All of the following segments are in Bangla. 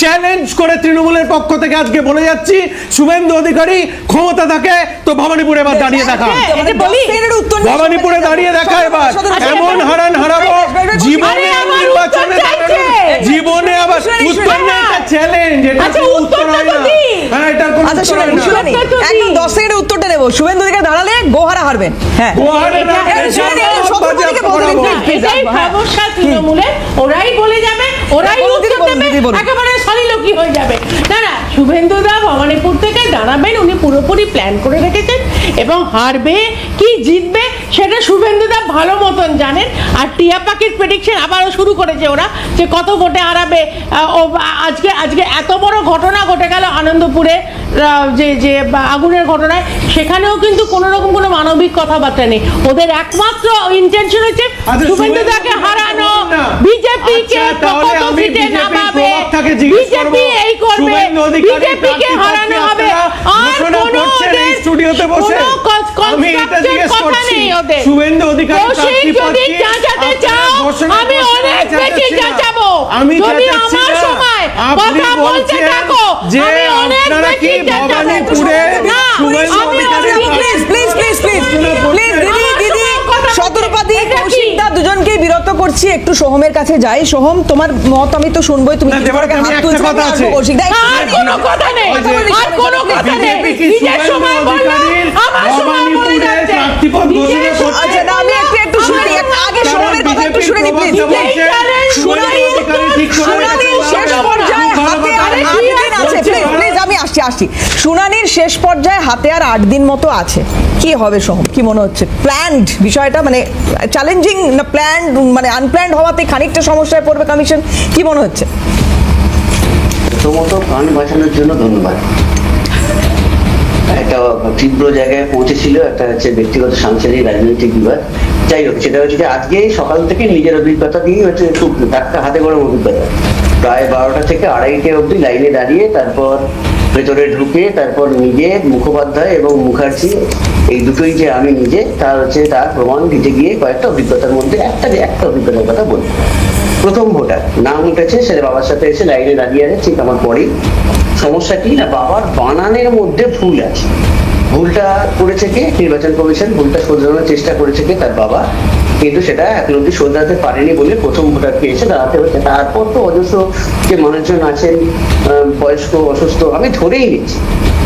চ্যালেঞ্জ করে তৃণমূলের পক্ষ থেকে আজকে বলে যাচ্ছি শুভেন্দু অধিকারী ক্ষমতা থাকে তো ভবানীপুরে এবার দাঁড়িয়ে দেখা ভবানীপুরে দাঁড়িয়ে দেখা এবার এমন হারান হারাবো জীবনে নির্বাচনে। দাঁড়ানো- জীবনে আবার উত্তর না চ্যালেঞ্জ এটা আচ্ছা, উত্তর হয় না। হ্যাঁ এটা কোনো আচ্ছা উত্তর হয় না। শুনানি উত্তরটা তো একদম দিই। দশ উত্তরটা নেব শুভেন্দু দিকে দাঁড়ালে গোহারা হারবেন। হ্যাঁ। গোহারে না, হ্যাঁ। সমস্যা তৃণমূলের। ওরাই বলে যাবে ওরাই উত্তর দেবে একেবারে সলিলকি হয়ে যাবে। না শুভেন্দু দা ভবানীপুর থেকে দাঁড়াবেন, উনি পুরোপুরি প্ল্যান করে রেখেছেন এবং হারবে, কি জিতবে সেটা শুভেন্দু দা ভালো মতন জানেন। আর টিয়া পাখির প্রেডিকশন আবারও শুরু করেছে ওরা যে কত ভোটে হারাবে। আজকে আজকে এত বড় ঘটনা ঘটে গেল আনন্দপুরে। যে যে আগুনের ঘটনায় সেখানেও কিন্তু কোনো রকম কোনো মানবিক কথাবার্তা নেই। ওদের একমাত্র ইন্টেনশন হচ্ছে শুভেন্দুদাকে শুভেন্দু দাকে হারানো। বিজেপি কে আচ্ছা, সিটে নামাবে। বিজেপি এই করবে। বিজেপি কে হারানো হবে। আর কোনো স্টুডিওতে বসে। আমি এটা জিজ্ঞেস করছি। শুভেন্দু অধিকারী প্রার্থী যদি আপনারা চাও আমি অনেক বেশি। চাচাবো আমি আমার না। আপনি বলছেন যে আমি অনেক আপনারা কি ভবানীপুরে Suvendu Adhikari please please please please করছি একটু সোহমের কাছে যাই। সোহম তোমার মত আমি তো শুনবোই তুমি আগে আচ্ছা না আগে শুনে নি প্লিজ প্রভাবটা বলছে, শুনানি শুভেন্দু অধিকারী ঠিক করে শুনানির রেখেছেন। শেষ পর্যায়ে খুব ভালো হাতে কথা। আর আরে আট কি দিন আছে বলছে? প্লিজ প্লিজ আসছি শুনানির শেষ পর্যায়ে হাতে আর আট দিন মতো আছে। কি হবে সোহম? কি মনে হচ্ছে? প্ল্যান্ড বিষয়টা মানে চ্যালেঞ্জিং না প্ল্যান্ড মানে আনপ্ল্যান্ড হওয়াতে খানিকটা সমস্যায় পড়বে কমিশন কি মনে হচ্ছে? প্রথমত প্রাণ বাঁচানোর জন্য ধন্যবাদ। একটা তীব্র জায়গায় পৌঁছেছিল একটা হচ্ছে ব্যক্তিগত সাংসারিক রাজনৈতিক বিবাদ। যাই হোক, সেটা হচ্ছে আজকে সকাল থেকে নিজের অভিজ্ঞতা দিয়ে হচ্ছে খুব টাটকা হাতে গরম অভিজ্ঞতা। প্রায় বারোটা থেকে আড়াইটে অবধি লাইনে দাঁড়িয়ে তারপর ভেতরে ঢুকে তারপর নিজে মুখোপাধ্যায় এবং মুখার্জি, এই দুটোই যে আমি নিজে, তার হচ্ছে তার প্রমাণ দিতে গিয়ে কয়েকটা অভিজ্ঞতার মধ্যে একটা একটা অভিজ্ঞতার কথা বলি। প্রথম ভোটার, নাম উঠেছে সেটা বাবার সাথে এসে লাইনে দাঁড়িয়ে আছে, ঠিক আমার পরেই। সমস্যা কি না, বাবার বানানের মধ্যে ভুল আছে। ভুলটা করেছে কে? নির্বাচন কমিশন ভুলটা শোধরানোর চেষ্টা করেছে কে? তার বাবা। কিন্তু সেটা এখন অব্দি শোধরাতে পারেনি বলে প্রথম ভোটারকে এসে দাঁড়াতে হচ্ছে। তারপর তো অজস্র যে মানুষজন আছেন বয়স্ক, অসুস্থ, আমি ধরেই নিচ্ছি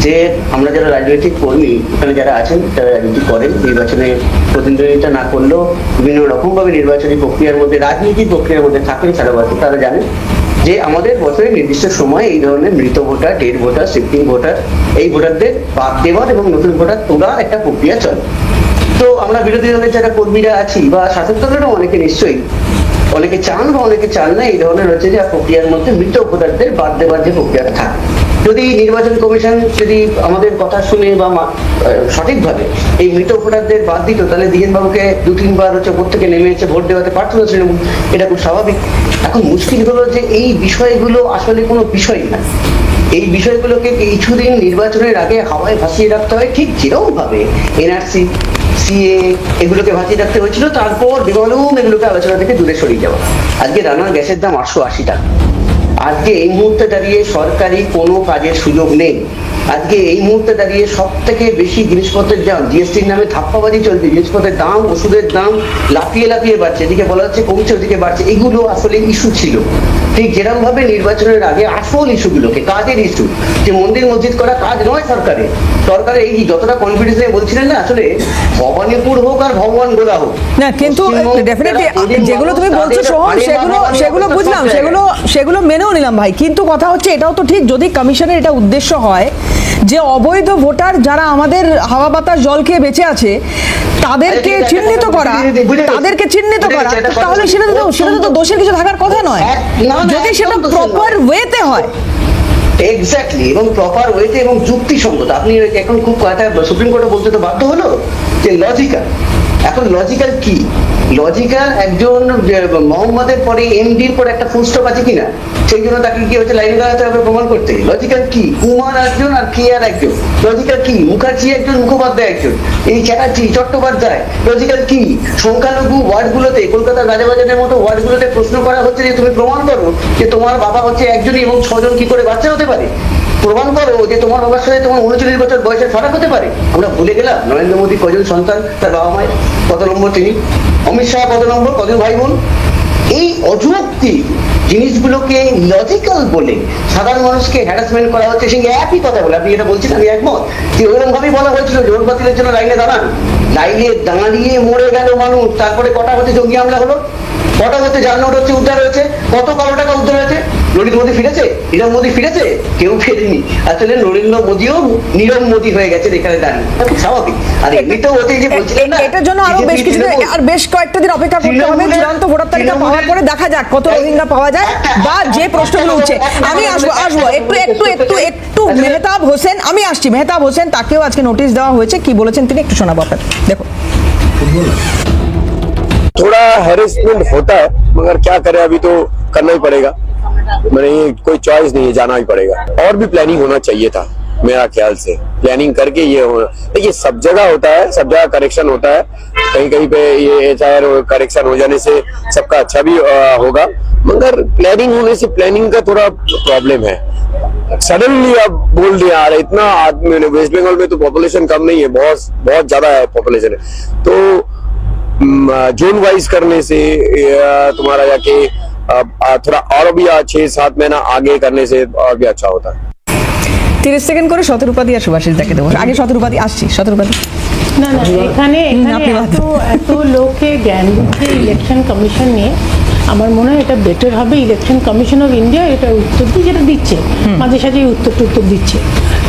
যে আমরা যারা রাজনৈতিক কর্মী ওখানে যারা আছেন, তারা রাজনীতি করেন, নির্বাচনে প্রতিদ্বন্দ্বিতা না করলেও বিভিন্ন রকমভাবে নির্বাচনী প্রক্রিয়ার মধ্যে রাজনীতিক প্রক্রিয়ার মধ্যে থাকেন সারা বছর। তারা জানেন যে আমাদের বছরের নির্দিষ্ট সময় এই ধরনের মৃত voter, dead voter, shifting voter, এই ভোটারদের বাদ দেওয়ার এবং নতুন ভোটার তোলার একটা প্রক্রিয়া চলে। তো আমরা বিরোধী দলের যারা কর্মীরা আছি বা শাসক দলেরও অনেকে নিশ্চয়ই, অনেকে চান বা অনেকে চান না, এই ধরনের হচ্ছে যে প্রক্রিয়ার মধ্যে মৃত ভোটারদের বাদ দেওয়ার যে প্রক্রিয়াটা থাকে। যদি নির্বাচন কমিশন যদি আমাদের কথা শুনে বা সঠিকভাবে এই মৃত ভোটারদের বাদ দিত, তাহলে বাবুকে দু তিনবার হচ্ছে উপর থেকে নেমে এসে ভোট দেওয়াতে পারতো না তৃণমূল। এটা খুব স্বাভাবিক। এখন মুশকিল হলো যে এই বিষয়গুলো আসলে কোনো বিষয় না। এই বিষয়গুলোকে কিছুদিন নির্বাচনের আগে হাওয়ায় ভাসিয়ে রাখতে হয় ঠিক যেরকম ভাবে এনআরসি সিএ এগুলোকে ভাসিয়ে রাখতে হয়েছিল। তারপর বিমানম এগুলোকে আলোচনা থেকে দূরে সরিয়ে যাওয়া। আজকে রান্নার গ্যাসের দাম আটশো আশি টাকা আজকে এই মুহূর্তে দাঁড়িয়ে সরকারি কোনো কাজের সুযোগ নেই। আজকে এই মুহূর্তে দাঁড়িয়ে সব থেকে বেশি জিনিসপত্রের দাম, জিএসটির নামে ধাপ্পাবাজি চলছে। জিনিসপত্রের দাম, ওষুধের দাম লাফিয়ে লাফিয়ে বাড়ছে। এদিকে বলা হচ্ছে কমছে, ওদিকে বাড়ছে। এগুলো আসলে ইস্যু ছিল। ঠিক যেরকম ভাবে নির্বাচনের আগে আসল ইস্যুগুলোকে কাজের ইস্যু যে মন্দির মসজিদ করা কাজ নয় সরকারের। সরকারের এই যতটা কনফিডেন্স বলছিলেন না আসলে ভবানীপুর হোক আর ভগবান গোলা হোক না কিন্তু ডেফিনেটলি যেগুলো তুমি বলছো সোহম সেগুলো সেগুলো বুঝলাম সেগুলো সেগুলো মেনেও নিলাম ভাই। কিন্তু কথা হচ্ছে এটাও তো ঠিক যদি কমিশনের এটা উদ্দেশ্য হয় যে অবৈধ ভোটার যারা আমাদের হাওয়া বাতাস জল খেয়ে বেঁচে আছে তাদেরকে চিহ্নিত করা। তাদেরকে চিহ্নিত করা তাহলে সেটা তো সেটা তো দোষের কিছু থাকার কথা নয়। যদি সেটা প্রপার। ওয়েতে হয়। এক্স্যাক্টলি এবং প্রপার ওয়েতে এবং যুক্তিসঙ্গত। আপনি এখন খুব কথা সুপ্রিম কোর্টে বলতে তো বাধ্য হলো যে লজিক্যাল এখন লজিক্যাল কি? লজিক্যাল একজন মোহাম্মদের পরে এমডির পরে একটা ফুলস্টপ আছে কিনা? সেই জন্য তাকে কি হচ্ছে লাইনে দাঁড়াতে হবে প্রমাণ করতে। লজিক্যাল কি? কুমার একজন আর কে আর একজন। লজিক্যাল কি? মুখার্জি একজন, মুখোপাধ্যায় একজন। এই চ্যাটার্জি, চট্টোপাধ্যায়। লজিক্যাল কি? সংখ্যালঘু ওয়ার্ডগুলোতে, কলকাতার রাজাবাজারের মতো ওয়ার্ডগুলোতে প্রশ্ন করা হচ্ছে যে, তুমি প্রমাণ করো যে তোমার বাবা হচ্ছে একজনই এবং ছজন কি করে বাচ্চা হতে পারে। প্রমাণ করো যে তোমার বাবার সাথে তোমার উনচল্লিশ বছর বয়সের ফারাক হতে পারে। আমরা ভুলে গেলাম, নরেন্দ্র মোদী কজন সন্তান তার বাবা মায়ের কত নম্বর তিনি, অমিত শাহ কত নম্বর কজন ভাই বোন। এই অযৌক্তিক জিনিসগুলোকে লজিক্যাল বলে সাধারণ মানুষকে হ্যারাসমেন্ট করা হচ্ছে, সেই একই কথা বলে। আপনি এটা বলছেন, আমি একমত। যে ওরকম ভাবেই বলা হয়েছিল, জোট বাতিলের জন্য লাইনে দাঁড়ান। লাইনে দাঁড়িয়ে মরে গেল মানুষ, তারপরে কটা হতে জঙ্গি হামলা হলো? কটা হতে যার নোট হচ্ছে উদ্ধার হয়েছে? কত কালো টাকা উদ্ধার হয়েছে? নরেন্দ্র মোদী ফিরেছে? নীরব মোদী ফিরেছে? কেউ ফেরেনি। আসলে নরেন্দ্র মোদীও নীরব মোদী হয়ে গেছে এখানে দাঁড়িয়ে। স্বাভাবিক। আর এমনিতেও ওতে যে বলছিলেন না এটার জন্য আরও বেশ কিছু আর বেশ কয়েকটা দিন অপেক্ষা করতে হবে। চূড়ান্ত ভোটার তালিকা পাওয়ার পরে দেখা যাক কত রোহিঙ্গা পাওয়া যায় বা যে প্রশ্নগুলো উঠছে। আমি আসব আসব। একটু একটু একটু একটু মেহতাব হোসেন আমি আসছি। মেহতাব হোসেন তাকেও আজকে নোটিশ দেওয়া হয়েছে। কি বলেছেন তিনি একটু শোনাবো আপনার দেখো। थोड़ा हैरेसमेंट होता है, मगर क्या करें, अभी तो करना ही पड़ेगा। मैंने ये कोई चॉइस नहीं है, जाना ही पड़ेगा। और भी प्लानिंग होना चाहिए था, मेरा ख्याल से। प्लानिंग करके ये होना देखिए सब जगह होता है, सब जगह करेक्शन होता है। कहीं कहीं पे ये एच करेक्शन हो जाने से सबका अच्छा भी होगा। मगर प्लानिंग होने से प्लानिंग का थोड़ा प्रॉब्लम है। सडनली अब बोल दिया यार इतना आदमी वेस्ट बंगाल में तो पॉपुलेशन कम नहीं है, बहुत बहुत ज़्यादा है पॉपुलेशन है तो जोन वाइज करने से या तुम्हारा जाके अ, अ, थोड़ा और भी छह सात महीना आगे करने से और भी अच्छा होता है তিরিশ সেকেন্ড করে শতরূপাদি আর সুভাষিস দেখে দেবো আগে শতরূপাদি আসছি শতরূপাদি না না এখানে এখানে আপনি বাদ এত এত লোকে জ্ঞান দিচ্ছে ইলেকশন কমিশন নিয়ে আমার মনে হয় এটা বেটার হবে ইলেকশন কমিশন অফ ইন্ডিয়া এটা উত্তর দিয়ে যেটা দিচ্ছে মাঝে সাঝে উত্তর টুত্তর দিচ্ছে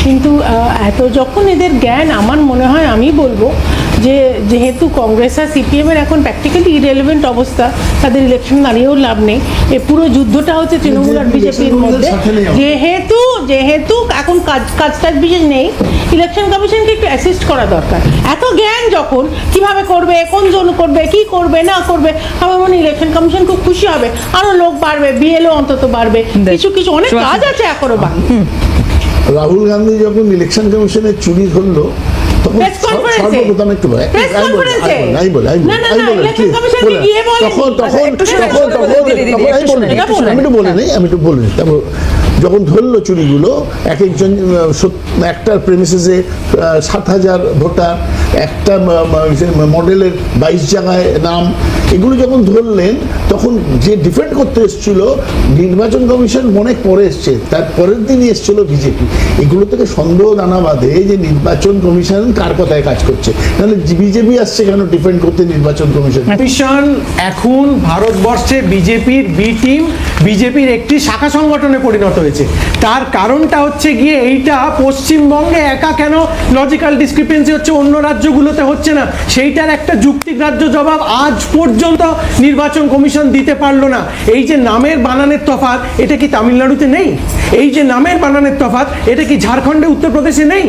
কিন্তু আহ, এত যখন এদের জ্ঞান আমার মনে হয় আমি বলবো যে যেহেতু কংগ্রেস আর সিপিএম এর এখন প্র্যাকটিক্যালি ইরেলিভেন্ট অবস্থা তাদের ইলেকশন দাঁড়িয়েও লাভ নেই। এই পুরো যুদ্ধটা হচ্ছে তৃণমূল আর বিজেপির মধ্যে। যেহেতু যেহেতু এখন কাজ কাজ টাজ বিশেষ নেই ইলেকশন কমিশনকে একটু অ্যাসিস্ট করা দরকার। এত জ্ঞান যখন কীভাবে করবে কোন জন করবে কি করবে না করবে আমার মনে ইলেকশন কমিশন খুব খুশি হবে। আরও লোক বাড়বে বিএলও অন্তত বাড়বে। কিছু কিছু অনেক কাজ আছে এখনও বাকি। রাহুল গান্ধী যখন ইলেকশন কমিশনের চুরি ধরলো আমি বলি। আমি না, না, না, বলে। তখন তখন তখন তখন আমি বলি। আমি বলে নিই আমি বলে নিই তারপর যখন ধরলো চুরিগুলো এক একজন একটার প্রেমিসেসে সাত হাজার ভোটার একটা মডেলের বাইশ জায়গায় নাম এগুলো যখন ধরলেন তখন যে ডিফেন্ড করতে এসেছিল, নির্বাচন কমিশন মনে পরে এসছে, তার পরের দিনই এসেছিল বিজেপি এগুলো থেকে সন্দেহ দানা বাঁধে যে নির্বাচন কমিশন কার কথায় কাজ করছে। নাহলে বিজেপি আসছে কেন ডিফেন্ড করতে নির্বাচন কমিশন? কমিশন এখন ভারতবর্ষে বিজেপির বি টিম বিজেপির একটি শাখা সংগঠনে পরিণত হয়েছে। তার কারণটা হচ্ছে গিয়ে এইটা পশ্চিমবঙ্গে একা কেন লজিক্যাল ডিসক্রিপেন্সি হচ্ছে, অন্য রাজ্যগুলোতে হচ্ছে না? সেইটার একটা যুক্তিগ্রাহ্য জবাব আজ পর্যন্ত নির্বাচন কমিশন দিতে পারল না। এই যে নামের বানানের তফাৎ, এটা কি তামিলনাড়ুতে নেই? এই যে নামের বানানের তফাৎ, এটা কি ঝাড়খণ্ডে, উত্তরপ্রদেশে নেই?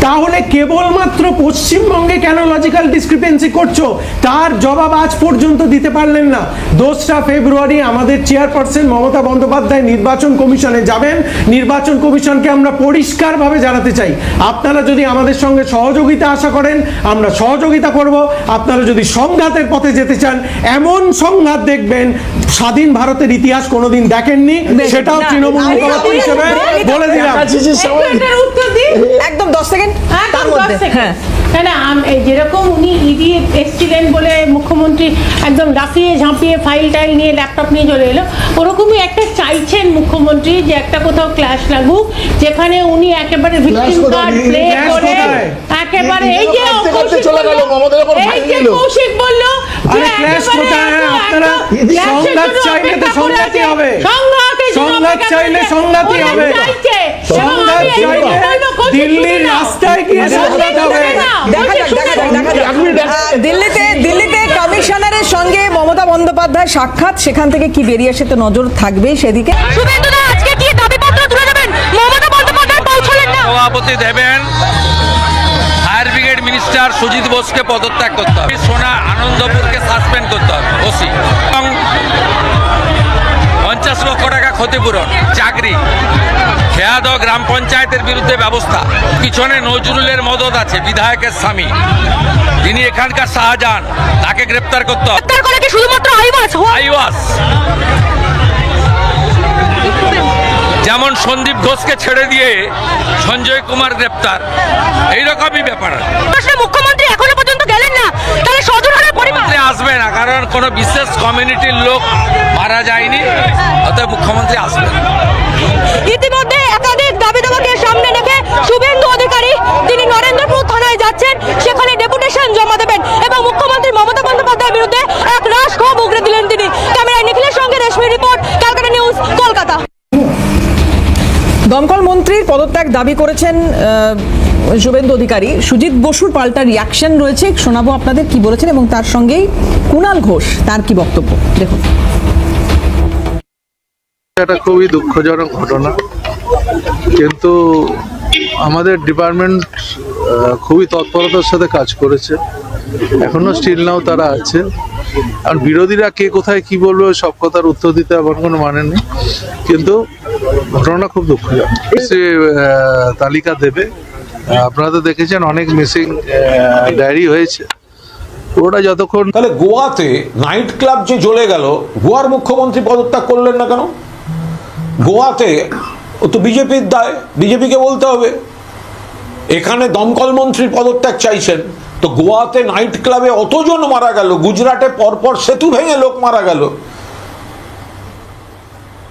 তাহলে কেবলমাত্র পশ্চিমবঙ্গে কেন লজিক্যাল ডিসক্রিপেন্সি করছ? তার জবাব আজ পর্যন্ত দিতে পারলেন না। দোসরা ফেব্রুয়ারি আমাদের চেয়ারপারসন মমতা বন্দ্যোপাধ্যায় নির্বাচন কমিশনে যাবেন। নির্বাচন কমিশনকে আমরা পরিষ্কারভাবে জানাতে চাই। আপনারা যদি আমাদের সঙ্গে সহযোগিতা আশা করেন, আমরা সহযোগিতা করব। আপনারা যদি সংঘাতের পথে যেতে চান, এমন সংঘাত দেখবেন স্বাধীন ভারতের ইতিহাস কোনোদিন দেখেননি সেটাও তৃণমূল মুখপাত্র হিসেবে বলে দিলাম একদম দশ সেকেন্ড তার মধ্যে সেকেন্ড। হ্যাঁ না? যেরকম উনি ইডি এসছিলেন বলে মুখ্যমন্ত্রী একদম লাফিয়ে ঝাঁপিয়ে ফাইল টাইল নিয়ে ল্যাপটপ নিয়ে চলে এলো ওরকমই একটা চাইছেন মুখ্যমন্ত্রী যে একটা কোথাও ক্লাস লাগুক যেখানে উনি একেবারে ভিকটিম কার্ড প্লে করে একেবারে এই যে এই যে কৌশিক বলল যে চাইলে তো সংঘাতই হবে। সংঘাত অপেক্ষা চাইলে। সংঘাতই হবে। সংঘাত চাইলে দিল্লির রাস্তায় গিয়ে সংঘাত হবে। দেখা যাক দেখা যাক দেখা যাক দিল্লিতে দিল্লিতে কমিশনারের সঙ্গে মমতা বন্দ্যোপাধ্যায় সাক্ষাৎ। সেখান থেকে কি বেরিয়ে আসে তো নজর থাকবে সেদিকে। আজকে কি দাবিপত্র তুলে দেবেন? মমতা বন্দ্যোপাধ্যায় পৌঁছলেন না। সভাপতি দেবেন। ফায়ার ব্রিগেড মিনিস্টার সুজিত বোসকে পদত্যাগ করতে হবে। সোনা আনন্দপুরকে সাসপেন্ড করতে হবে। ওসি। এবং লক্ষ টাকা ক্ষতিপূরণ চাকরি। খেয়াদ গ্রাম পঞ্চায়েতের বিরুদ্ধে ব্যবস্থা। পিছনে নজরুলের মদত আছে বিধায়কের স্বামী। তিনি এখানকার শাহজাহান তাকে গ্রেপ্তার করতে হবে। শুধুমাত্র আইওয়াস? যেমন সন্দীপ ঘোষকে ছেড়ে দিয়ে সঞ্জয় কুমার গ্রেপ্তার এইরকমই ব্যাপার। মুখ্যমন্ত্রী এখনও পর্যন্ত গেলেন না। তাহলে মুখ্যমন্ত্রী আসবে না, কারণ কোনো বিশেষ কমিউনিটির লোক মারা যায়নি, অতএব মুখ্যমন্ত্রী আসবে ইতিমধ্যে একাধিক দাবি দাবাকে সামনে রেখে শুভেন্দু অধিকারী তিনি নরেন্দ্রপুর থানায় যাচ্ছেন, সেখানে ডেপুটেশন জমা দেবেন এবং মুখ্যমন্ত্রী মমতা বন্দ্যোপাধ্যায়ের বিরুদ্ধে এক রাশ ক্ষোভ উগড়ে দিলেন তিনি। দমকল মন্ত্রীর পদত্যাগ দাবি করেছেন শুভেন্দু অধিকারী। সুজিত বসুর পাল্টা রিয়াকশন রয়েছে। শোনাবো আপনাদের কি বলেছেন এবং তার সঙ্গেই কুণাল ঘোষ। তার কি বক্তব্য? দেখুন। এটা খুবই দুঃখজনক ঘটনা। কিন্তু আমাদের ডিপার্টমেন্ট খুবই তৎপরতার সাথে কাজ করেছে। এখনও স্টিল নাও তারা আছে। আর বিরোধীরা কে কোথায় কি বলবে সব কথার উত্তর দিতে আমার কোনো মানে নেই। কিন্তু ঘটনা খুব দুঃখজনক। সে তালিকা দেবে। আপনারা তো দেখেছেন অনেক মিসিং ডায়েরি হয়েছে। ওটা যতক্ষণ তাহলে গোয়াতে নাইট ক্লাব যে জ্বলে গেল, গোয়ার মুখ্যমন্ত্রী পদত্যাগ করলেন না কেন? গোয়াতে, ও তো বিজেপির দায়, বিজেপিকে বলতে হবে। এখানে দমকল মন্ত্রীর পদত্যাগ চাইছেন। তো গোয়াতে নাইট ক্লাবে অতজন মারা গেল, গুজরাটে পরপর সেতু ভেঙে লোক মারা গেল।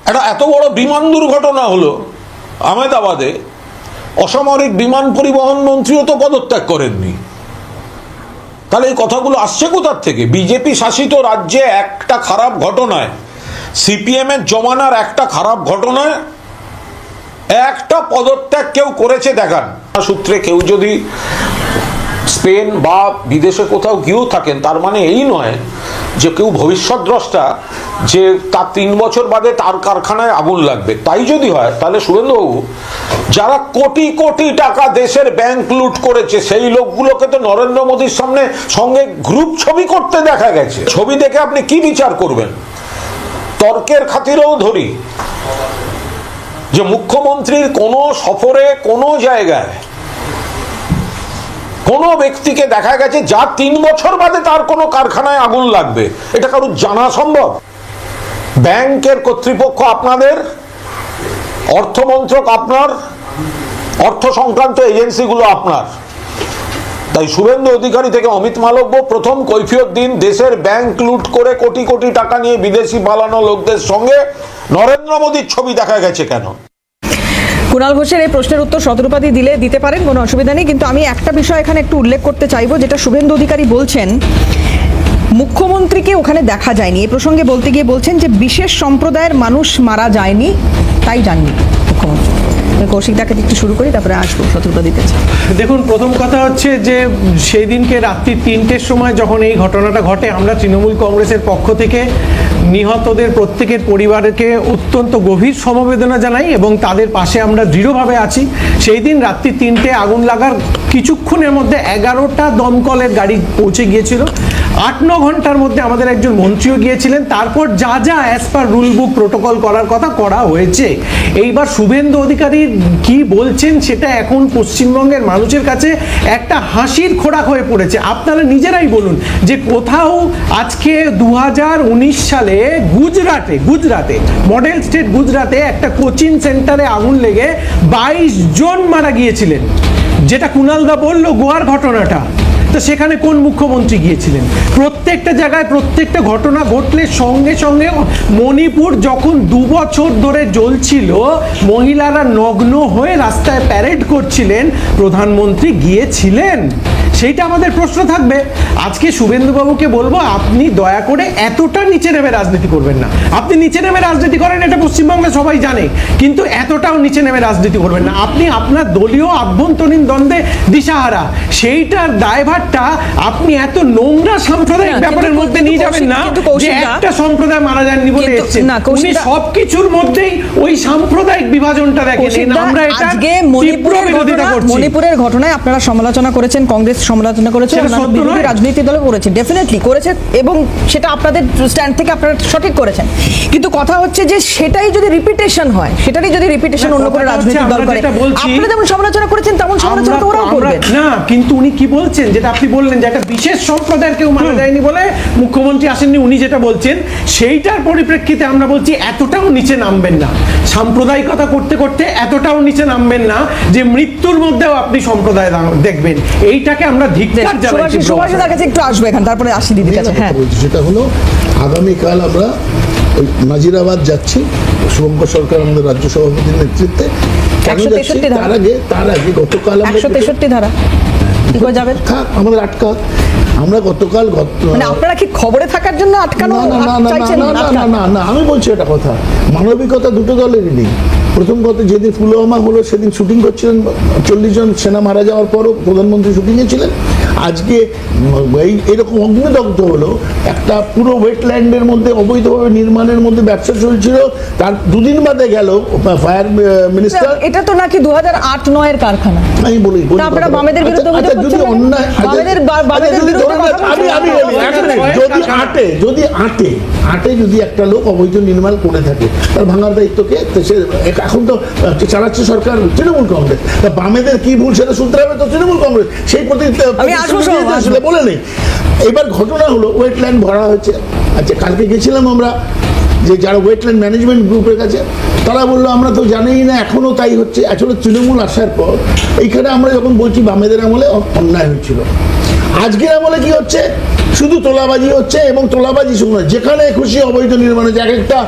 একটা এত বড় বিমান দুর্ঘটনা হলো আহমেদাবাদে অসামরিক বিমান পরিবহন মন্ত্রীও তো পদত্যাগ করেননি। তাহলে এই কথাগুলো আসছে কোথার থেকে? বিজেপি শাসিত রাজ্যে একটা খারাপ ঘটনায় সিপিএম এর জমানার একটা খারাপ ঘটনায় একটা পদত্যাগ কেউ করেছে দেখান। সূত্রে কেউ যদি স্পেন বা বিদেশে কোথাও গিয়েও থাকেন, তার মানে এই নয় যে কেউ ভবিষ্যৎ দ্রষ্টা যে তার তিন বছর বাদে তার কারখানায় আগুন লাগবে। তাই যদি হয়, তাহলে সুরেন্দ্রবাবু, যারা কোটি কোটি টাকা দেশের ব্যাংক লুট করেছে, সেই লোকগুলোকে তো নরেন্দ্র মোদীর সামনে সঙ্গে গ্রুপ ছবি করতে দেখা গেছে। ছবি দেখে আপনি কি বিচার করবেন? তর্কের খাতিরেও ধরি যে মুখ্যমন্ত্রীর কোনো সফরে, কোনো জায়গায়, কোনো ব্যক্তিকে দেখা গেছে যা তিন বছর বাদে তার কোনো কারখানায় আগুন লাগবে। এটা কারোর জানা সম্ভব? ব্যাংকের কর্তৃপক্ষ আপনাদের? অর্থমন্ত্রক আপনার? অর্থ সংক্রান্ত এজেন্সিগুলো আপনার? তাই শুভেন্দু অধিকারী থেকে অমিত মালব্য প্রথম কৈফিয়ত দিন দেশের ব্যাংক লুট করে কোটি কোটি টাকা নিয়ে বিদেশি পালানো লোকদের সঙ্গে। নরেন্দ্র মোদীর ছবি দেখা গেছে কেন? কুণাল ঘোষের এই প্রশ্নের উত্তর শতরূপাদি দিলে দিতে পারেন, কোনো অসুবিধা নেই। কিন্তু আমি একটা বিষয় এখানে একটু উল্লেখ করতে চাইব, যেটা শুভেন্দু অধিকারী বলছেন, মুখ্যমন্ত্রীকে ওখানে দেখা যায়নি। এই প্রসঙ্গে বলতে গিয়ে বলছেন যে, বিশেষ সম্প্রদায়ের মানুষ মারা যায়নি, তাই জাননি মুখ্যমন্ত্রী। কৌশিকদাকে একটু শুরু করি, তারপরে আসব, শত্রুতা দিতে দেখুন, প্রথম কথা হচ্ছে যে সেই দিনকে রাত্রি তিনটের সময় যখন এই ঘটনাটা ঘটে, আমরা তৃণমূল কংগ্রেসের পক্ষ থেকে নিহতদের প্রত্যেকের পরিবারকে অত্যন্ত গভীর সমবেদনা জানাই এবং তাদের পাশে আমরা দৃঢ়ভাবে আছি। সেই দিন রাত্রি তিনটে আগুন লাগার কিছুক্ষণের মধ্যে এগারোটা দমকলের গাড়ি পৌঁছে গিয়েছিল। আট, ন ঘণ্টার মধ্যে আমাদের একজন মন্ত্রীও গিয়েছিলেন। তারপর যা যা as per rule book protocol করার কথা করা হয়েছে। এইবার শুভেন্দু অধিকারী কি বলছেন সেটা এখন পশ্চিমবঙ্গের মানুষের কাছে একটা হাসির খোরাক হয়ে পড়েছে। আপনারা নিজেরাই বলুন যে কোথাও আজকে দু হাজার উনিশ সালে গুজরাটে গুজরাটে মডেল স্টেট গুজরাটে একটা কোচিং সেন্টারে আগুন লেগে বাইশ জন মারা গিয়েছিলেন। যেটা কুণালদা বলল গোয়ার ঘটনাটা। তো সেখানে কোন মুখ্যমন্ত্রী গিয়েছিলেন? প্রত্যেকটা জায়গায় প্রত্যেকটা ঘটনা ঘটলে সঙ্গে সঙ্গে মণিপুর যখন দু বছর ধরে জ্বলছিল, মহিলারা নগ্ন হয়ে রাস্তায় প্যারেড করছিলেন, প্রধানমন্ত্রী গিয়েছিলেন। সেইটা আমাদের প্রশ্ন থাকবে। আজকে শুভেন্দুবাবুকে বলব আপনি দয়া করে এতটা নিচে নেমে রাজনীতি করবেন না। আপনি নিচে নেমে রাজনীতি করেন এটা পশ্চিমবঙ্গে সবাই জানে কিন্তু এতটাও নিচে নেমে রাজনীতি করবেন না। আপনি আপনার দলীয় আভ্যন্তরীণ দ্বন্দ্বে দিশাহারা সেইটার দায়ভারটা আপনি এত নোংরা সাম্প্রদায়িক ব্যাপারের মধ্যে নিয়ে যাবেন না যে একটা সম্প্রদায় মারা যাননি বলে এসছেন। না, উনি সবকিছুর মধ্যেই ওই সাম্প্রদায়িক বিভাজনটা দেখেন। আমরা এটা মণিপুরের ঘটনায় আপনারা সমালোচনা করেছেন কংগ্রেস সমালোচনা করেছে রাজনৈতিক দলও করেছে ডেফিনেটলি করেছে এবং সেটা আপনাদের স্ট্যান্ড থেকে আপনারা সঠিক করেছেন। কিন্তু কথা হচ্ছে যে সেটাই যদি রিপিটেশন হয় সেটারই যদি রিপিটেশন অন্য কোনো রাজনৈতিক দল করে আপনারা যেমন সমালোচনা করেছেন তেমন সমালোচনা তো ওরাও করবেন না কিন্তু উনি কি বলছেন যেটা আপনি বললেন যে একটা বিশেষ সম্প্রদায়ের কেউ মানা যায়নি বলে মুখ্যমন্ত্রী আসেননি উনি যেটা বলছেন সেইটার পরিপ্রেক্ষিতে আমরা বলছি এতটাও নিচে নামবেন না। সাম্প্রদায়িকতা করতে করতে এতটাও নিচে নামবেন না যে মৃত্যুর মধ্যেও আপনি সম্প্রদায় দেখবেন। এইটাকে আমরা ধিক্কার জানাই সুভাষীদার। কাছে একটু আসবে এখানে তারপরে আসি দিদির কাছে। হ্যাঁ। হলো আগামীকাল আমরা ওই নাজিরাবাদ যাচ্ছি শুভঙ্কর সরকার আমাদের রাজ্য সভাপতির নেতৃত্বে। কেন 163 যাচ্ছি? ধারা। তার আগে তার আগে গতকাল একশো তেষট্টি ধারা। কি থাক আমাদের আটকা। আমরা গতকাল মানে আপনারা কি খবরে থাকার জন্য আটকানো না না না না চাইছেন? না না আটকা- না না না আমি বলছি এটা কথা। মানবিকতা দুটো দলেরই নেই। প্রথম কথা যেদিন পুলওয়ামা হলো, সেদিন শুটিং করছিলেন, চল্লিশ জন সেনা মারা যাওয়ার পরও প্রধানমন্ত্রী শুটিংয়ে ছিলেন। আজকে এই এরকম অগ্নিদগ্ধ হলো। একটা পুরো ওয়েটল্যান্ডের মধ্যে অবৈধভাবে নির্মাণের মধ্যে ব্যবসা চলছিল। তার দুদিন বাদে গেল ফায়ার মিনিস্টার এটা তো নাকি দু হাজার আট নয়ের কারখানা। আমি বলি বলি আপনারা বামেদের বিরুদ্ধে আচ্ছা, যদি অন্যায় বামেদের- বামেদের যদি বিরুদ্ধে আমি আমি আটে যদি আটে আটে যদি একটা লোক অবৈধ নির্মাণ করে থাকে তার ভাঙার দায়িত্বকে সে এখন তো চালাচ্ছে সরকার তৃণমূল কংগ্রেস। তা বামেদের কি ভুল সেটা শুনতে হবে তো তৃণমূল কংগ্রেস। সেই প্রতি আসলে বলে নেই এবার ঘটনা হলো ওয়েটল্যান্ড ভরা হয়েছে। আচ্ছা কালকে গেছিলাম আমরা যে যারা ওয়েটল্যান্ড ম্যানেজমেন্ট গ্রুপের কাছে তারা বলল আমরা তো জানিই না এখনও তাই হচ্ছে। আসলে তৃণমূল আসার পর এইখানে আমরা যখন বলছি বামেদের আমলে অন্যায় হয়েছিল। আজকের আমলে কি হচ্ছে? শুধু তোলাবাজি হচ্ছে এবং তোলাবাজি শুনুন যেখানে খুশি অবৈধ নির্মাণ হচ্ছে এক একটা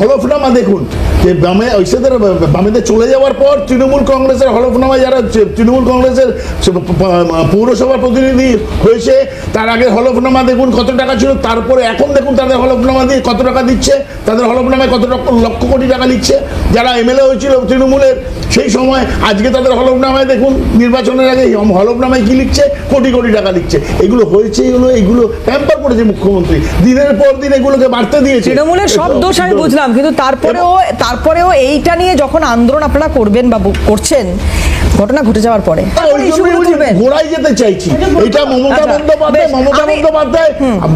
হলফনামা দেখুন, যে বামে ঐসাদের বামেদের চলে যাওয়ার পর তৃণমূল কংগ্রেসের হলফনামা যারা তৃণমূল কংগ্রেসের, সে প- প- পৌরসভা প্রতিনিধি হয়েছে, তার আগে হলফনামা দেখুন কত টাকা ছিল, তারপরে এখন দেখুন তাদের হলফনামা দিয়ে কত টাকা দিচ্ছে, তাদের হলফনামায় কত লক্ষ কোটি টাকা লিখছে। যারা এমএলএ হয়েছিল তৃণমূলের সেই সময় আজকে তাদের হলফনামায় দেখুন নির্বাচনের আগে হলফনামায় কি লিখছে? কোটি কোটি টাকা লিখছে। এগুলো হয়েছে এগুলো এগুলো প্যাম্পার করেছে মুখ্যমন্ত্রী। দিনের পর দিন এগুলোকে বাড়তে দিয়েছে। তৃণমূলের সব দোষ আমি বুঝলাম কিন্তু তারপরেও তারপরেও এইটা নিয়ে যখন আন্দোলন আপনারা করবেন বা করছেন ঘটনা ঘটে যাওয়ার পরে। গোড়ায় যেতে চাইছি। এটা মমতা আচ্ছা, বন্দ্যোপাধ্যায় মমতা বন্দ্যোপাধ্যায়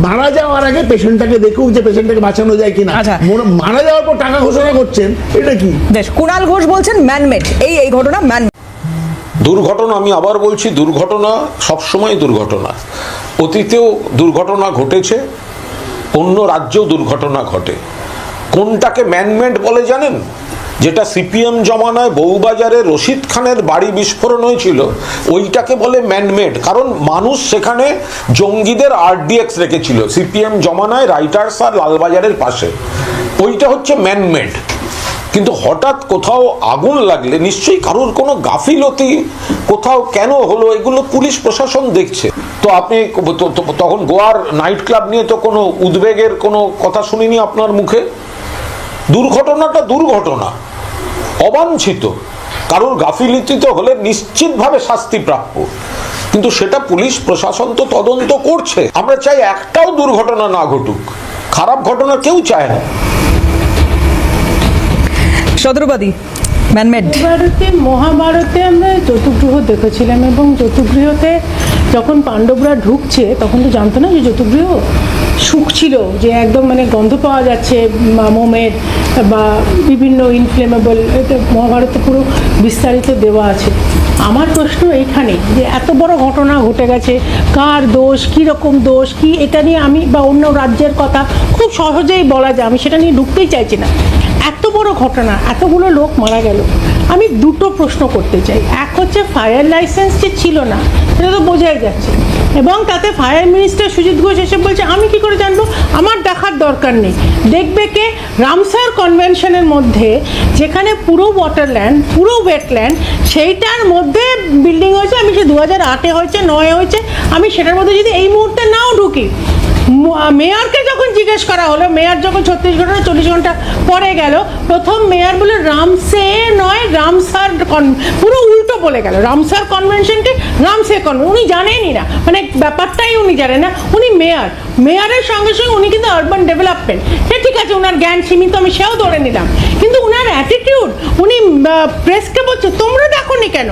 মারা যাওয়ার আগে পেশেন্টটাকে দেখুক যে পেশেন্টটাকে বাঁচানো যায় কিনা। আচ্ছা। মারা যাওয়ার পর টাকা ঘোষণা করছেন এটা কি? বেশ কুণাল ঘোষ বলছেন ম্যানমেড। এই এই ঘটনা ম্যান দুর্ঘটনা আমি আবার বলছি দুর্ঘটনা সবসময় দুর্ঘটনা। অতীতেও দুর্ঘটনা ঘটেছে অন্য রাজ্যেও দুর্ঘটনা ঘটে। কোনটাকে ম্যানমেড বলে জানেন? যেটা সিপিএম জমানায় বউবাজারে রশিদ খানের বাড়ি বিস্ফোরণ হয়েছিল, ওইটাকে বলে ম্যানমেড। কারণ মানুষ সেখানে জঙ্গিদের আরডিএক্স রেখেছিল, সিপিএম জমানায় রাইটার্স আর লালবাজারের পাশে। ওইটা হচ্ছে ম্যানমেড। কিন্তু হঠাৎ কোথাও আগুন লাগলে নিশ্চয়ই কারোর কোনো গাফিলতি কোথাও কেন হলো, এগুলো পুলিশ প্রশাসন দেখছে। তো আপনি তখন গোয়ার নাইট ক্লাব নিয়ে তো কোনো উদ্বেগের কোনো কথা শুনিনি আপনার মুখে? দুর্ঘটনাটা দুর্ঘটনা। অবাঞ্ছিত। কারোর গাফিলতিতে হলে নিশ্চিতভাবে শাস্তি প্রাপ্য। কিন্তু সেটা পুলিশ প্রশাসন তো তদন্ত করছে। আমরা চাই একটাও দুর্ঘটনা না ঘটুক। খারাপ ঘটনা কেউ চায় না। সদরবাদী ম্যানমেড। ভারতে মহাভারতে আমরা চতুর্গ্রহ দেখেছিলাম এবং চতুর্গৃহতে যখন পাণ্ডবরা ঢুকছে তখন তো জানতো না যে চতুর্গৃহ শুকছিল যে একদম মানে গন্ধ পাওয়া যাচ্ছে মোমের বা বিভিন্ন ইনফ্লেমেবল মহাভারতে পুরো বিস্তারিত দেওয়া আছে। আমার প্রশ্ন এইখানে যে এত বড় ঘটনা ঘটে গেছে, কার দোষ, কী রকম দোষ, কি এটা নিয়ে আমি বা অন্য রাজ্যের কথা খুব সহজেই বলা যায়, আমি সেটা নিয়ে ঢুকতেই চাইছি না। এত বড় ঘটনা, এতগুলো লোক মারা গেল। আমি দুটো প্রশ্ন করতে চাই। এক হচ্ছে ফায়ার লাইসেন্স যে ছিল না, সেটা তো বোঝাই যাচ্ছে। এবং তাতে ফায়ার মিনিস্টার সুজিত ঘোষ এসে বলছে, আমি কি করে জানব? আমার দেখার দরকার নেই। দেখবে কে? রামসার কনভেনশনের মধ্যে, যেখানে পুরো ওয়াটারল্যান্ড পুরো ওয়েটল্যান্ড সেইটার মধ্যে বিল্ডিং হয়েছে। আমি সে দু হাজার আটে হয়েছে, নয় হয়েছে, আমি সেটার মধ্যে যদি এই মুহূর্তে নাও ঢুকি মেয়রকে যখন জিজ্ঞেস করা হলো, মেয়র যখন ছত্রিশ ঘণ্টা চল্লিশ ঘণ্টা পরে গেল, প্রথম মেয়র বলে রামসে নয় রামসার কন- পুরো উল্টো বলে গেল। রামসার কনভেনশনকে রামসে কনভেন উনি জানেনই না। মানে ব্যাপারটাই উনি জানেন না, উনি মেয়র। মেয়রের সঙ্গে সঙ্গে উনি কিন্তু আরবান ডেভেলপমেন্ট সে ঠিক আছে ওনার জ্ঞান সীমিত, আমি সেও ধরে নিলাম। কিন্তু ওনার অ্যাটিটিউড উনি প্রেসকে বলছে, তোমরা দেখো নি কেন?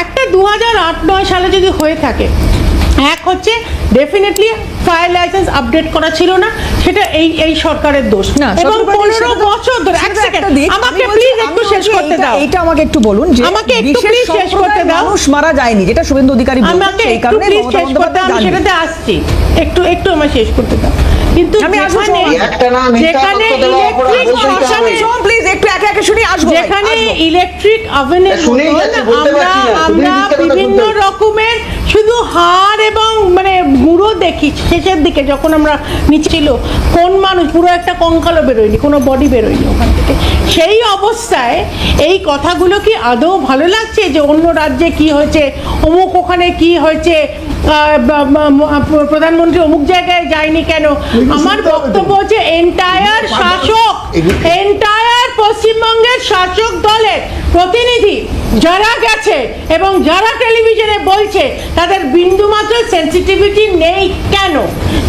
একটা দু হাজার আট, নয় সালে যদি হয়ে থাকে এক হচ্ছে ডেফিনেটলি ফায়ার লাইসেন্স আপডেট করা ছিল না সেটা এই এই সরকারের দোষ। না এবং সত্যি কথা পনেরো সেটা তো- বছর ধরে এক সেকেন্ড আমাকে প্লিজ একটু শেষ করতে দাও। এইটা আমাকে একটু বলুন যে আমাকে একটু please শেষ করতে দাও। মানুষ মারা যায়নি যেটা শুভেন্দু অধিকারী বলছেন আমাকে সেই একটু কারণে প্লিজ শেষ করতে বন্দ্যোপাধ্যায় আমি সেটাতে আসছি। একটু একটু আমার শেষ করতে দাও। কিন্তু আমি যেখানে একটা না মিথ্যা তথ্য দেওয়া অপরাধ প্লিজ একে একে শুনি আসব যেখানে ইলেকট্রিক ওভেনের শুনেই মতন যাচ্ছি, বলতে আমরা আমরা বিভিন্ন রকমের শুধু হাড় এবং মানে গুঁড়ো দেখি শেষের দিকে যখন আমরা নিচে ছিল কোন মানুষ পুরো একটা কঙ্কালও বেরোয়নি কোনো বডি বেরোয়নি ওখান থেকে। সেই অবস্থায় এই কথাগুলো কি আদৌ ভালো লাগছে যে অন্য রাজ্যে কি হয়েছে অমুক ওখানে কি হয়েছে প্রধানমন্ত্রী অমুক জায়গায় যায়নি কেন? আমার। বক্তব্য হচ্ছে এন্টায়ার শাসক এন্টায়ার পশ্চিমবঙ্গের শাসক দলের প্রতিনিধি যারা গেছে এবং যারা টেলিভিশনে বলছে তাদের বিন্দুমাত্র সেন্সিটিভিটি নেই কেন?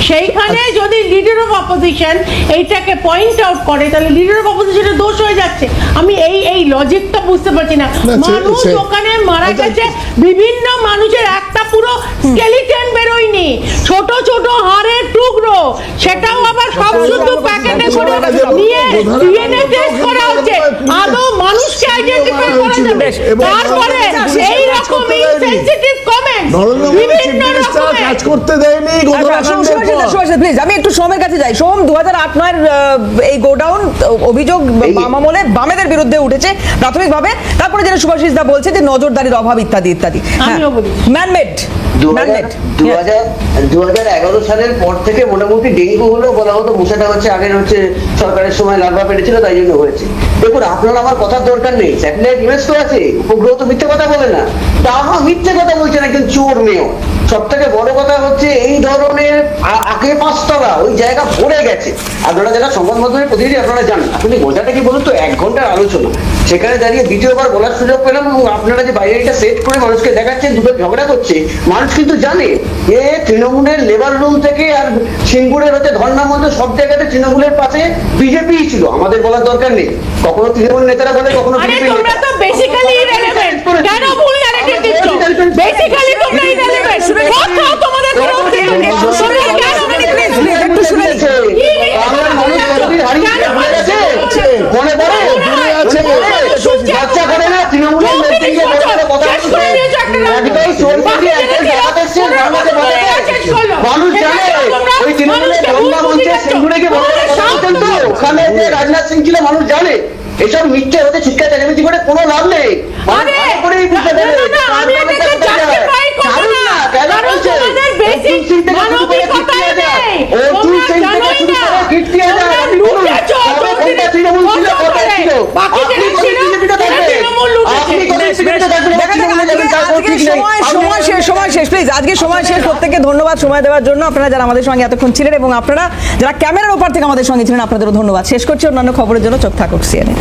সেইখানে যদি লিডার অফ অপোজিশন এইটাকে পয়েন্ট আউট করে তাহলে লিডার অফ অপোজিশনের দোষ হয়ে যাচ্ছে। আমি এই এই লজিকটা বুঝতে পারছি না। মানুষ ওখানে মারা আচ্ছা, গেছে বিভিন্ন মানুষের একটা পুরো স্কেলিটন বেরোয়নি। ছোট ছোট হাড়ের টুকরো। সেটাও আবার সব শুদ্ধ প্যাকেটে করে নিয়ে ডিএনএ টেস্ট আদৌ মানুষকে আইডেন্টিফাই করা যাবে এবং তারপরে এই রকম insensitive comment Narendra Modi chief minister কাজ করতে দেয়নি আচ্ছা, সোম- সোমেশ দা, সোমেশ দা, please, আমি একটু সোমের কাছে যাই। সোম দু হাজার আট নয়ের এই গোডাউন অভিযোগ এই- বামেদের বিরুদ্ধে উঠেছে প্রাথমিকভাবে। তারপরে যেটা সুভাষিস দা বলছে যে নজরদারির অভাব ইত্যাদি ইত্যাদি। ম্যানমেড হাজার এগারো সালের পর থেকে মোটামুটি ডেঙ্গু হলো বলা হতো মশাটা হচ্ছে আগের হচ্ছে সরকারের সময় লার্ভা পেটেছিল তাই জন্য হয়েছে। দেখুন আপনার আমার কথার দরকার নেই। স্যাটেলাইট ইমেজ তো আছে উপগ্রহ তো মিথ্যে কথা বলে। না। তাহা মিথ্যে কথা বলছেন একজন চোর মেয়। সব থেকে বড় কথা হচ্ছে এই ধরনের আগে পাঁচতলা ওই জায়গা ভরে গেছে। আপনারা যারা সংবাদ মাধ্যমের প্রতিনিধি আপনারা জানেন। আপনি মজাটা কি বলুন তো? এক ঘণ্টার আলোচনা। সেখানে দাঁড়িয়ে দ্বিতীয়বার বলার সুযোগ পেলাম এবং আপনারা যে বাইরে এটা সেট করে মানুষকে দেখাচ্ছেন দুটো ঝগড়া করছে মানুষ কিন্তু জানে যে তৃণমূলের লেবার রুম থেকে আর সিঙ্গুরের হচ্ছে ধর্ণা মঞ্চ সব জায়গাতে তৃণমূলের পাশে বিজেপি ছিল। আমাদের বলার দরকার নেই। কখনো তৃণমূল নেতারা বলে কখনো তো নেতারা। বেসিক্যালি ইরেলেভেন্ট কেন ভুল ন্যারেটিভ দিচ্ছ? বেসিক্যালি তোমরা ইরেলেভেন্ট মানুষ করে। জানে ওই তৃণমূলের মঞ্চে ওখানে যে রাজনাথ সিং ছিল মানুষ জানে। এসব মিথ্যে হতে চিৎকার চেঁচামেচি করে কোনো লাভ নেই। বুঝতে পারে আজকে সময় শেষ প্রত্যেককে ধন্যবাদ সময় দেওয়ার জন্য। আপনারা যারা আমাদের সঙ্গে এতক্ষণ ছিলেন এবং আপনারা যারা ক্যামেরার ওপার থেকে আমাদের সঙ্গে ছিলেন আপনাদেরও ধন্যবাদ। শেষ করছি অন্যান্য খবরের জন্য। চোখ থাকুক সিএনএ